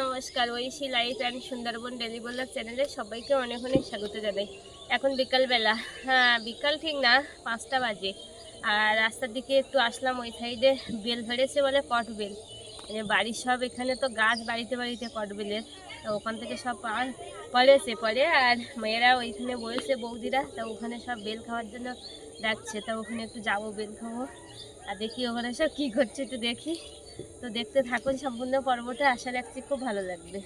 নমস্কার, Oishi life and Sundarban daily blog চ্যানেলে সবাইকে অনেক অনেক স্বাগত জানাই। এখন বিকালবেলা হ্যাঁ বিকাল ঠিক না, পাঁচটা বাজে। আর রাস্তার দিকে একটু আসলাম, ওই সাইডে বেল ধরেছে বলে কট বেল। মানে বাড়ির সব এখানে তো গাছ বাড়িতে বাড়িতে কট বেলের। তো ওখান থেকে সব পড়েছে, পড়ে। আর মেয়েরা ওইখানে বসেছে বৌদিরা, তা ওখানে সব বেল খাওয়ার জন্য ডাকছে। তা ওখানে একটু যাব, বেল খাব। আর দেখি ওখানে সব কী করছে, একটু দেখি। তো দেখতে থাকুন সম্পূর্ণ পর্বটা। আশা রাখছি খুব ভালো লাগবে।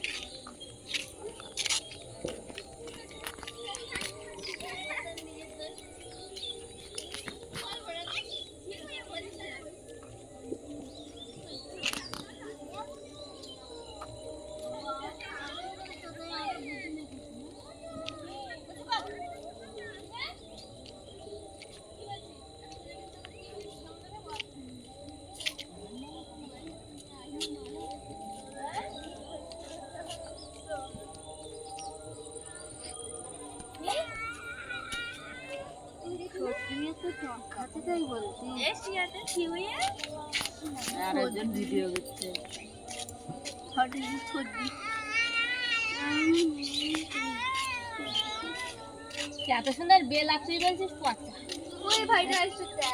আরেকজন ভিডিও করছে। এত সুন্দর বেল তুই বলছিস? পচা।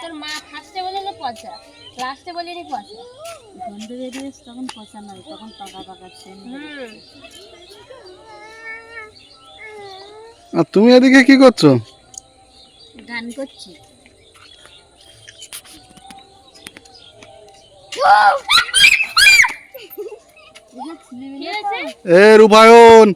তোর মা ফার্স্টে বলে না পচা লাস্টে বলিনি পচা। গন্ধ বেরিয়েছে তখন পচা নয় তখন পাকা পাকাচ্ছে হুম। আর তুমি এদিকে কি করছ? গান করছি। এ রূপায়ণ।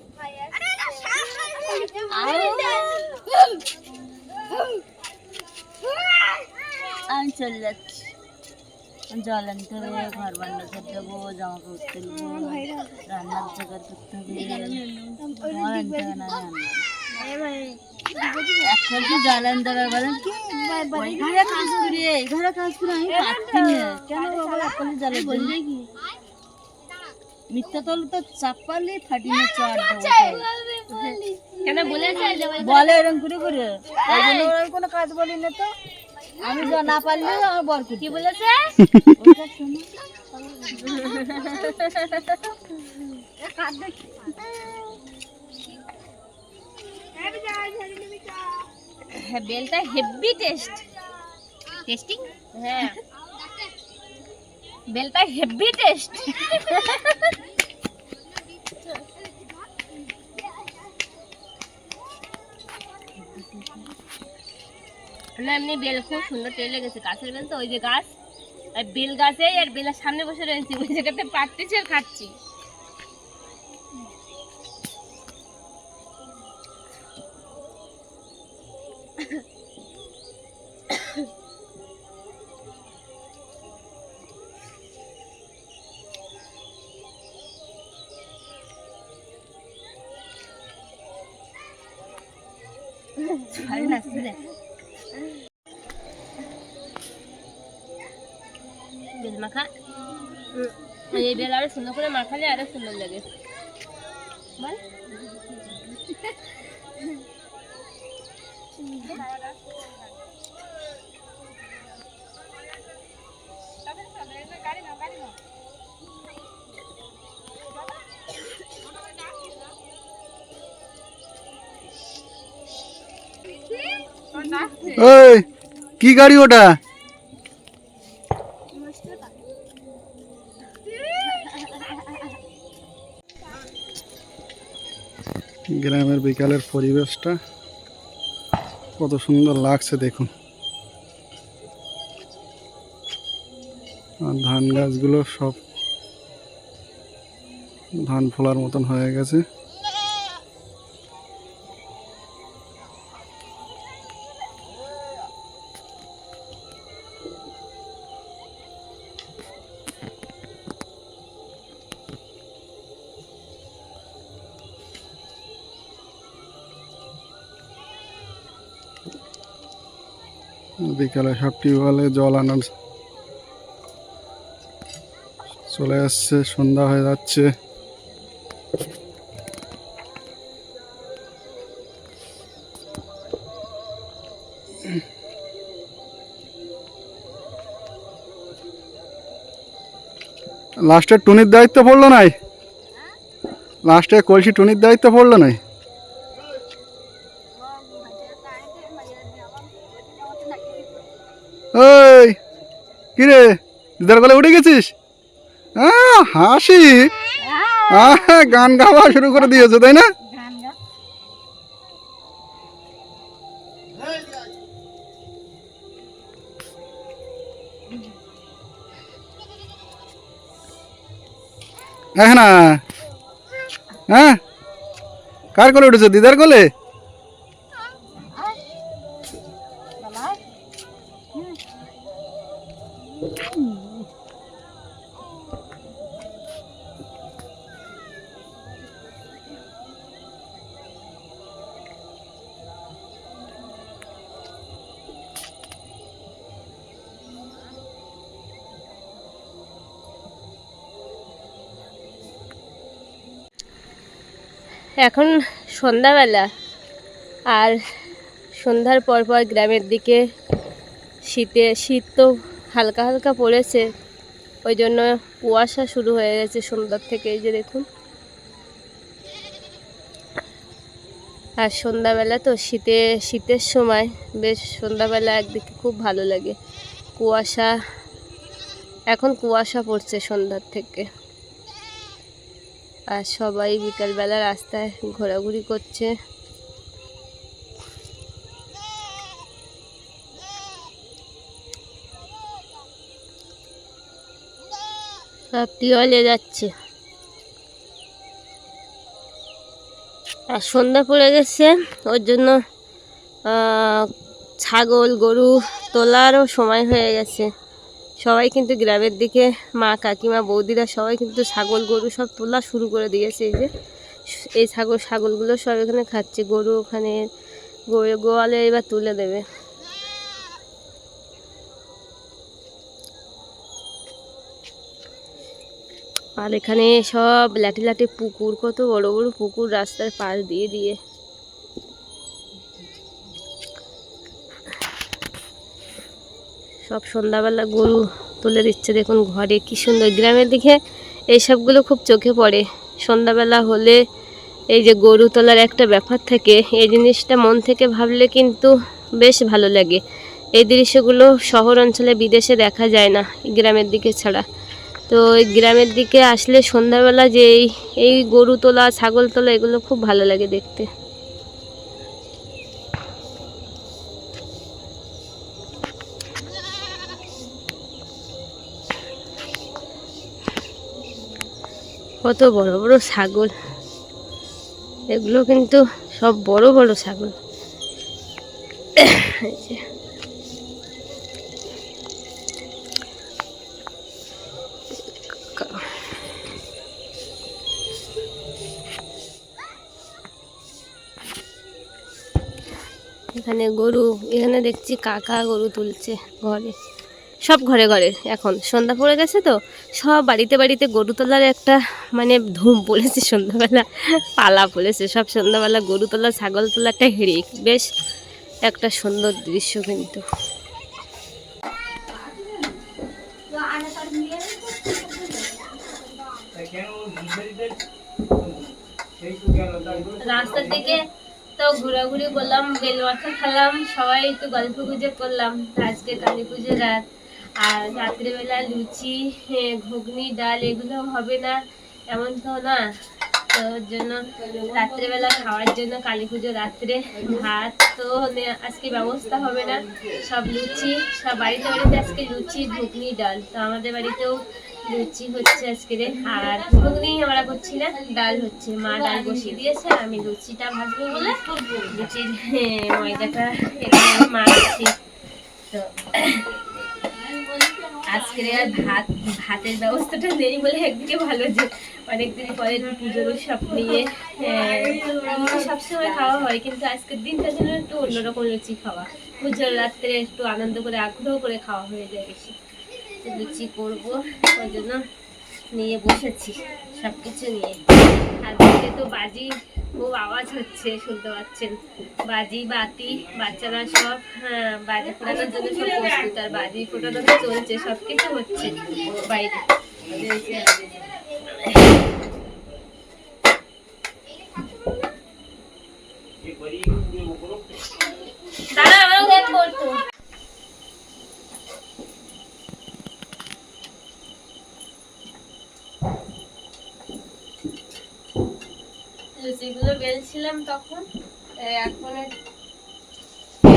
আমি চলে যাচ্ছি। জল আনতে হবে ঘর বান্না করতে দেবো জামা কাপড় তুলবো রান্নার জোগাড় করতে হবে। জল আনতে হবে না এখন কি জল বলেন কি? ঘরে কাজ করি ঘরে কাজ করে আমি পাচ্ছি না। কেন বাবা এখন জলের জন্য মিথ্যা তল তো চাপালে চট দেবো কেন বলে এরকম করে করে। ওই জন্য ওরা কোনো কাজ বলি না তো। আমি না পারলে আমার বর কি বলেছে? ওটা শোনো। হ্যাঁ বেলটা হেভি টেস্ট টেস্টিং হ্যাঁ। বেলটা হেভি টেস্ট না, এমনি বেল খুব সুন্দর টেলে লেগেছে। গাছের বেল তো, ওই যে গাছ। আর বেল গাছে আর বেলের সামনে বসে রয়েছি, ওই জায়গাতে পাটতেছি আর খাচ্ছি। ভালো লাগছে। বেল মাখা। এই বেল আরও সুন্দর করে মাখালে আরও সুন্দর লাগে। বল। এই কি গাড়ি ওটা? গ্রামের বিকালের পরিবেশটা কত সুন্দর লাগছে, দেখুন। আর ধান গাছগুলো সব ধান ফোলার মতন হয়ে গেছে। বিকালে সব টিউবওয়েলে জল আনার চলে আসছে, সন্ধ্যা হয়ে যাচ্ছে। লাস্টে টুনির দায়িত্ব পড়ল নাই? লাস্টে কলসি টুনির দায়িত্ব পড়ল নাই ওই কিরে দিদার গলে উঠে গেছিস? হাসি। গান গাওয়া শুরু করে দিয়েছ তাই না? হ্যাঁ না হ্যাঁ? কার কোলে উঠেছো দিদার কোলে এখন সন্ধ্যাবেলা আর সন্ধ্যার পর পর গ্রামের দিকে শীতে, শীত তো হালকা হালকা পড়েছে, ওই জন্য কুয়াশা শুরু হয়ে গেছে সন্ধ্যার থেকে, এই যে দেখুন। আর সন্ধ্যাবেলা তো শীতে, শীতের সময় বেশ সন্ধ্যাবেলা একদিকে খুব ভালো লাগে। কুয়াশা, এখন কুয়াশা পড়ছে সন্ধ্যার থেকে। আর সবাই বিকালবেলা রাস্তায় ঘোরাঘুরি করছে। সব যাচ্ছে। আর সন্ধ্যা পড়ে গেছে, ওর জন্য ছাগল, গরু তোলারও সময় হয়ে গেছে। সবাই কিন্তু গ্রামের দিকে, মা, কাকিমা, বৌদিরা সবাই কিন্তু ছাগল, গরু সব তোলা শুরু করে দিয়েছে এই যে। এই ছাগল, ছাগলগুলো সব এখানে খাচ্ছে। গরু ওখানে গোয়ালে এবার তুলে দেবে। আর এখানে সব লাঠি লাঠি পুকুর, কত বড় বড় পুকুর রাস্তার পাশ দিয়ে দিয়ে। সব সন্ধ্যাবেলা গরু তুলে দিচ্ছে। দেখুন ঘরে কি সুন্দর গ্রামের দিকে এইসবগুলো খুব চোখে পড়ে। সন্ধ্যাবেলা হলে এই যে গরু তোলার একটা ব্যাপার থাকে, এই জিনিসটা মন থেকে ভাবলে কিন্তু বেশ ভালো লাগে। এই দৃশ্যগুলো শহর অঞ্চলে, বিদেশে দেখা যায় না গ্রামের দিকে ছাড়া। তো এই গ্রামের দিকে আসলে সন্ধ্যাবেলা যে এই এই গরু তোলা, ছাগল তোলা, এগুলো খুব ভালো লাগে দেখতে। কত বড় বড় ছাগল। এগুলো কিন্তু সব বড় বড় ছাগল। এখানে গরু, এখানে দেখছি কাকা গরু তুলছে ঘরে। সব ঘরে ঘরে। এখন সন্ধ্যা পড়ে গেছে তো, সব বাড়িতে বাড়িতে গরু তোলার একটা মানে ধুম পড়েছে সন্ধ্যাবেলা, পালা পড়েছে। সব সন্ধ্যাবেলা গরু তোলা, ছাগল তোলা একটা হেরিক। বেশ একটা সুন্দর দৃশ্য কিন্তু। রাস্তার দিকে তো ঘোরাঘুরি করলাম বেল মাথা খেলাম, সবাই একটু গল্প গুজব করলাম। আজকে কালী পুজোর রাত। আর রাত্রেবেলা লুচি ঘুগনি, ডাল, এগুলো হবে না, এমন তো না। তো জন্য রাত্রেবেলা খাওয়ার জন্য কালী পুজো রাত্রে ভাত, তো আজকে ব্যবস্থা হবে না। সব লুচি, সব বাড়িতে বাড়িতে আজকে লুচি, ঘুগনি, ডাল। তো আমাদের বাড়িতেও লুচি হচ্ছে আজকে রে। আর ঘুগনি আমরা করছি না, ডাল হচ্ছে। মা ডাল বসিয়ে দিয়েছে, আমি লুচিটা ভাজবো বলে লুচির ময়দাটা আমি তো আজকে আর ভাত, ভাতের ব্যবস্থাটা নেই বলে একদিকে ভালো যে অনেকদিন পরে পুজোর সব নিয়ে সবসময় খাওয়া হয়, কিন্তু আজকের দিনটা যেন একটু অন্যরকম লুচি খাওয়া। পুজোর রাত্রে একটু আনন্দ করে, আগ্রহ করে খাওয়া হয়ে যায় বেশি। লুচি করব, ওই জন্য নিয়ে বসেছি সব কিছু নিয়ে। আর তো বাজি খুব আওয়াজ হচ্ছে, শুনতে পাচ্ছেন। বাজি, বাতি, বাচ্চারা সব হ্যাঁ, বাজি ফোটানোর জন্য সব প্রস্তুত, আর বাজি ফোটানো চলছে সব কিছু হচ্ছে বাইরে। দাদা লুচিগুলো বেলছিলাম তখন এখন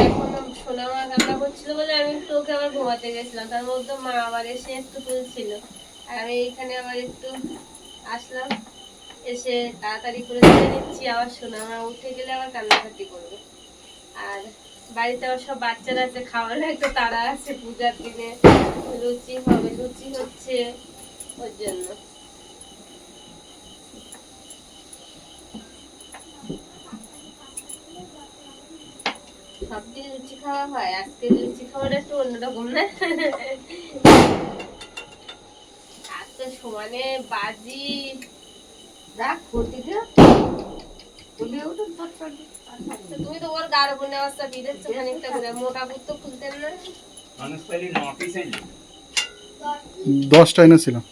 এখন সোনা মা রান্না করছিল বলে আমি একটু ওকে আবার ঘুমাতে গেছিলাম। তার মধ্যে মা আবার এসে একটু তুলছিল। আর আমি এখানে আবার একটু আসলাম, এসে তাড়াতাড়ি করে তুলে নিচ্ছি। আবার সোনা মা উঠে গেলে আবার কান্নাকাটি করবে। আর বাড়িতে আবার সব বাচ্চারা আছে, খাওয়ার একটু তাড়া আছে, পূজার দিনে। লুচি হবে, লুচি হচ্ছে ওর জন্য। সবদিন লুচি খাওয়া হয়। আজকে লুচি খাওয়াটা একটু অন্যরকম না? আজকে সমানে বাজি রাখ ঘটিতে আচ্ছা, তুমি তো ওর গাঢ় বনে অবস্থা বিদেশ খানিকটা করে। মোটা বুট তো খুলতেন না। দশটা। এনেছিলাম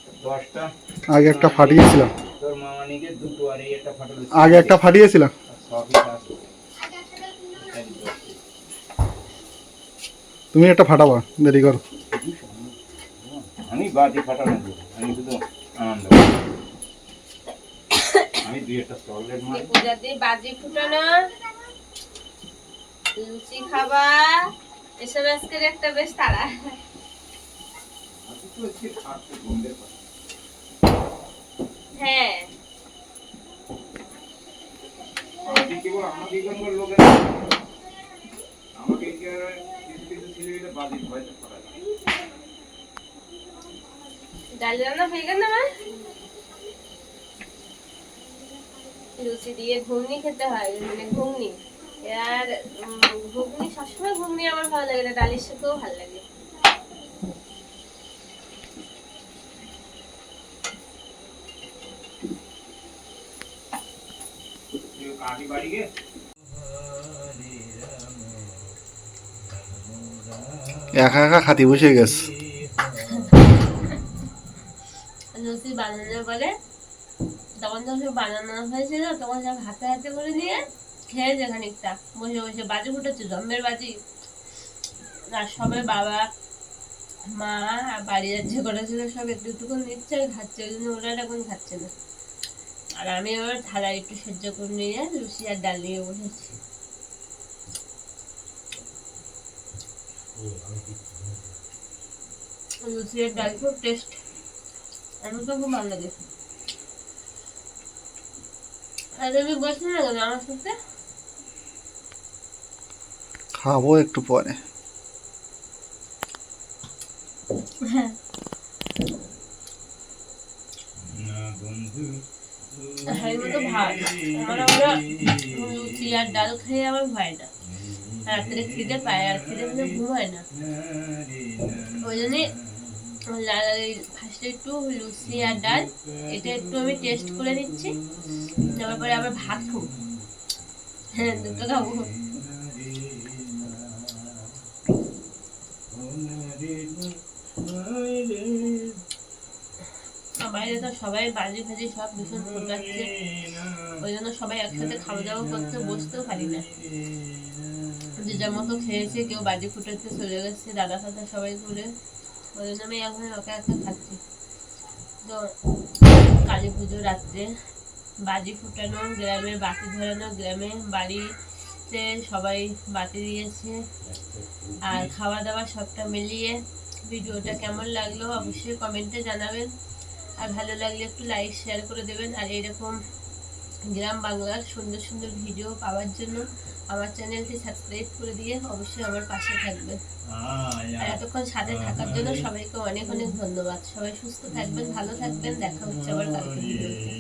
আগে একটা ফাটিয়েছিলাম। আগে একটা ফাটিয়েছিলাম। তুমি একটা ফাটাবা দেরি করো। আমি বাদি ফাটানো আমি শুধু আনন্দ আমি দুই একটা চকলেট মারি। পূজার বাজি ফুটানো। লুচি খাবা। এসব আজকের একটা বেশ তাড়া। হ্যাঁ। আমাকে আমাকে ডাল রান্না হয়ে গেল না? লুচি দিয়ে ঘুগনি খেতে হয় মানে ঘুগনি। আর ঘুগনি সবসময় ঘুগনি আমার ভালো লাগে না ডালের সাথেও ভালো লাগে। কাকি বাড়ি গে একা একা খাতি বসে গেছে। আর সবাই বাবা, মা আর বাড়ি করেছিল সব একটু একটু করে নিচ্ছে খাচ্ছে, ওই জন্য ওরা এখন খাচ্ছে না। আর আমি আবার থালা একটু সহ্য করে নিয়ে লুচি আর ডাল নিয়ে বসেছি। লুচি ডাল খুব টেস্ট আমার তো খুব ভালো লাগে আর তুমি বসলে না কেন আমার সাথে খাব একটু পরে। মতো ভাত। আমার আমরা লুচি আর ডাল খেয়ে আমার ভয় না রাত্রে খিদে পায়, আর খিদে পেলে ঘুম হয় না। ওই জন্যে ফার্স্টে একটু লুচি আর ডাল, এটা একটু আমি টেস্ট করে নিচ্ছি। তারপরে আবার ভাত খাব। হ্যাঁ দুটো খাব। আর বাইরে তো সবাই বাজি ফাজি সব ভীষণ ওই জন্য সবাই একসাথে খাওয়া দাওয়া করতে, বসতেও পারি না। যে যার মতো খেয়েছে, কেউ বাজি চলে গেছে, দাদা সবাই ঘুরে। ওই জন্য আমি এখন একা একা খাচ্ছি। তো কালী পুজো রাত্রে বাজি ফুটানো, গ্রামে বাতি ধরানো, গ্রামে বাড়িতে সবাই বাতি দিয়েছে। আর খাওয়া দাওয়া সবটা মিলিয়ে ভিডিওটা কেমন লাগল অবশ্যই কমেন্টে জানাবেন। আর ভালো লাগলে একটু লাইক শেয়ার করে দেবেন আর এরকম গ্রাম বাংলার সুন্দর সুন্দর ভিডিও পাওয়ার জন্য আমার চ্যানেলটি সাবস্ক্রাইব করে দিয়ে অবশ্যই আমার পাশে থাকবেন আর এতক্ষণ সাথে থাকার জন্য সবাইকে অনেক অনেক ধন্যবাদ সবাই সুস্থ থাকবেন ভালো থাকবেন দেখা হচ্ছে আবার কালকে ভিডিওতে